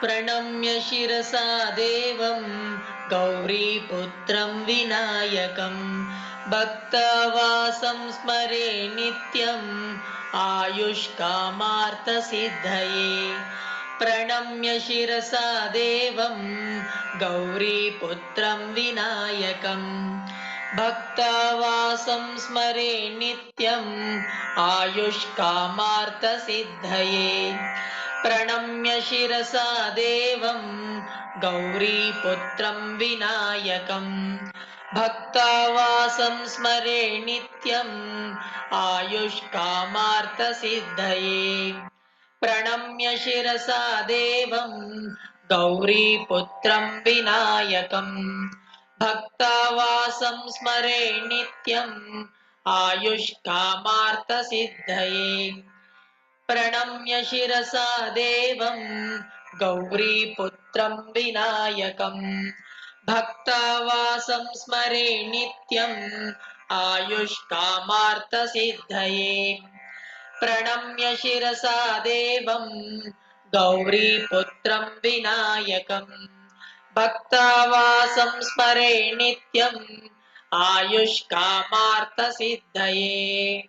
प्रणम्य शिरसा देवं गौरीपुत्रं विनायकं। भक्तवासं स्मरे नित्यम् आयुष्कामार्थसिद्धये। प्रणम्य शिरसा देवं गौरीपुत्रं विनायकम् भक्तवासं स्मरे नित्यम् आयुष्कामार्थसिद्धये प्रणम्य शिरसा देवं गौरीपुत्रं विनायकम्। भक्तावासं स्मरे नित्यम् आयुष्कामार्थसिद्धये। प्रणम्य शिरसा देवं गौरीपुत्रं विनायकम्। भक्तावासं स्मरे नित्यम् आयुष्कामार्थसिद्धये प्रणम्य शिरसा देवं गौरीपुत्रं विनायकम्। भक्तावासं स्मरे नित्यम् आयुष्कामार्थसिद्धये। प्रणम्य शिरसा देवं गौरीपुत्रं विनायकम्। भक्तावासं स्मरे नित्यम् आयुष्कामार्थसिद्धये